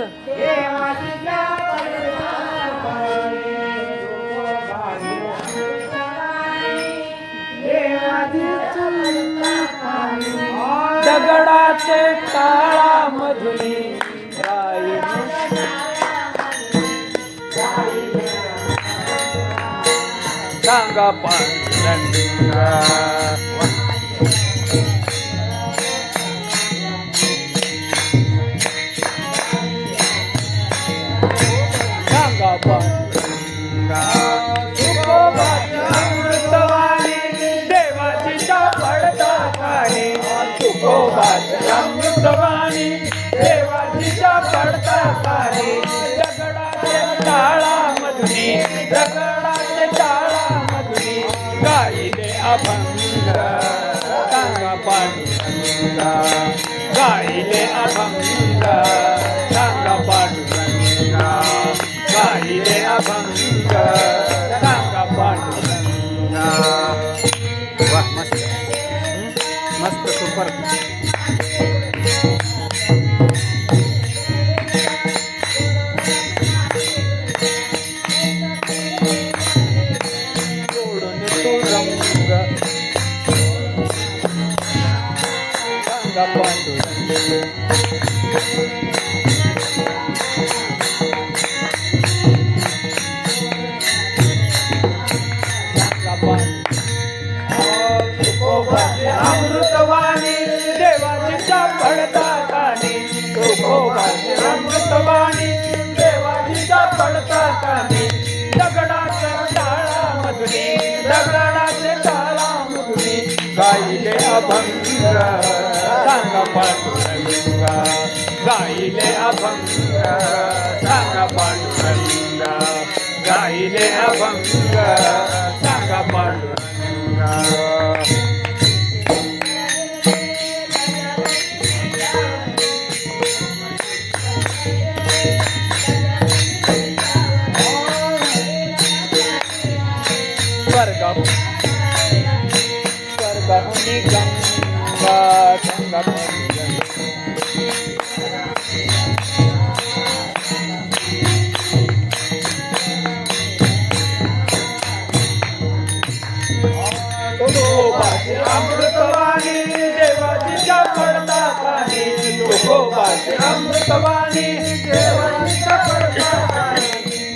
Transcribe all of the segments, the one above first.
देवाची दगडाचे काळा मधुनी राई सांगा पांडुरंगा. गाईले अभंग सांगा पांडुरंगा वा मस्त। अमृतवाणी देवाची पडता कानी दगडाच्या टाळा मधुनी टाळा मधुनी गाईले अभंग सांगा पांडुरंगा. गाईले अभंग पांडुरंगा. गाईले अभंग अमृतवाणी देवाची पडता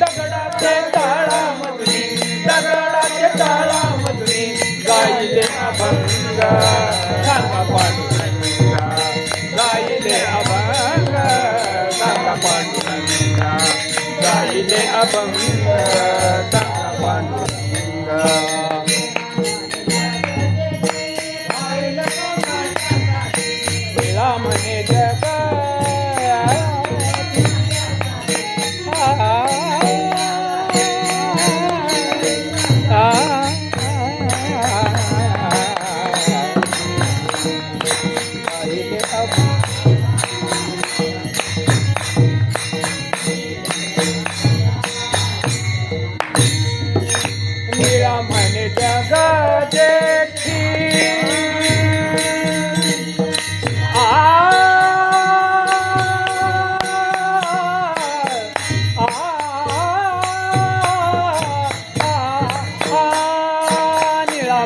दगडाचे ताळा मधुरी दगडाचे ताळा मधुरी अभंग पांडुरंगा. अभंग पांडुरंगा. अभंग पांडुरंगा. म्हणे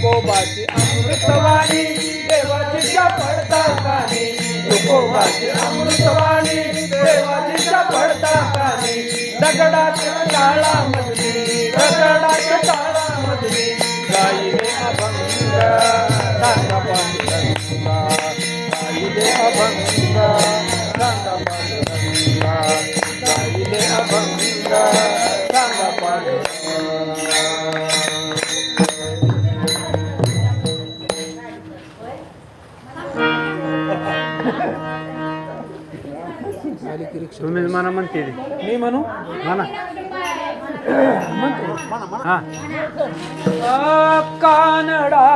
तुकोबाची अमृतवाणी देवाची पडता कानी तुकोबाची अमृतवाणी देवाची पडता कानी दगडाच्या टाळा दगडाच्या टाळा मधली गाईले अभंग सांगा पांडुरंगा गाईले अभंग. ती रिक्षा मला म्हणते ते. मी म्हणू? म्हणा हा. कानडा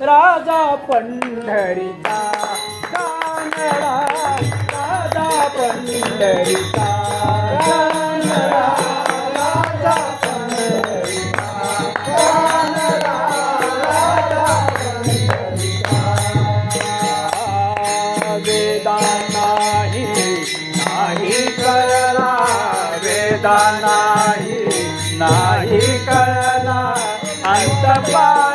राजा पंढरीचा. कानडा राजा पंढरीचा. नाही नाही कळला. अंत पा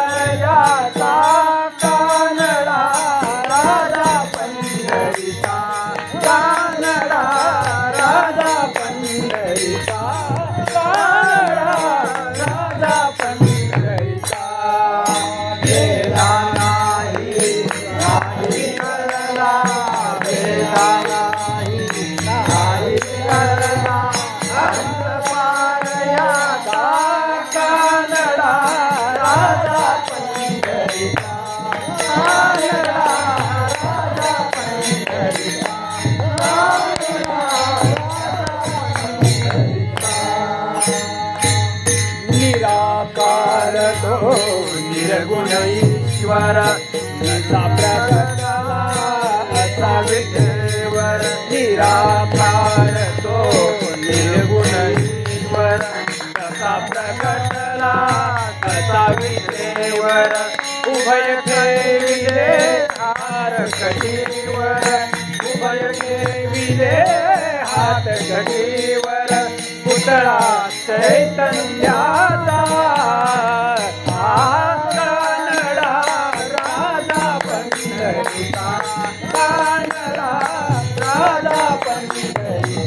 विठ्ठलवर नीचा प्रगटाचा विठ्ठलवर निराकार तो निर्गुण ईश्वर. तसा प्रगटला तसा विठ्ठलवर उभय ठेविले हार कटीवर उभय ठेविले हात कटीवर पुतळा चैतन्याचा la la la la la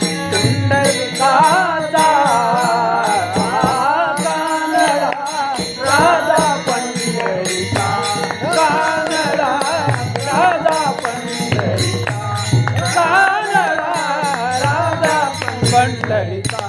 पंढरीचा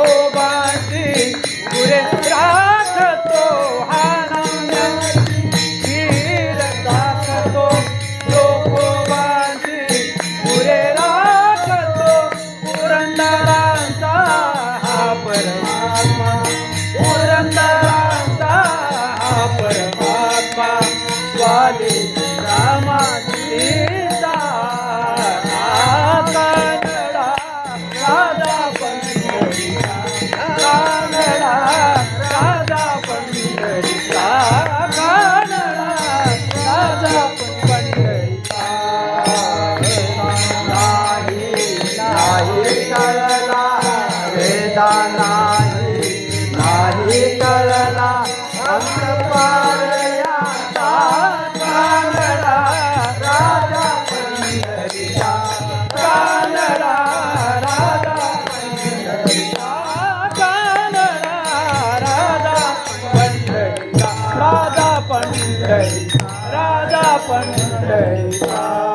দেখো पंढरीचा राजा पंढरीचा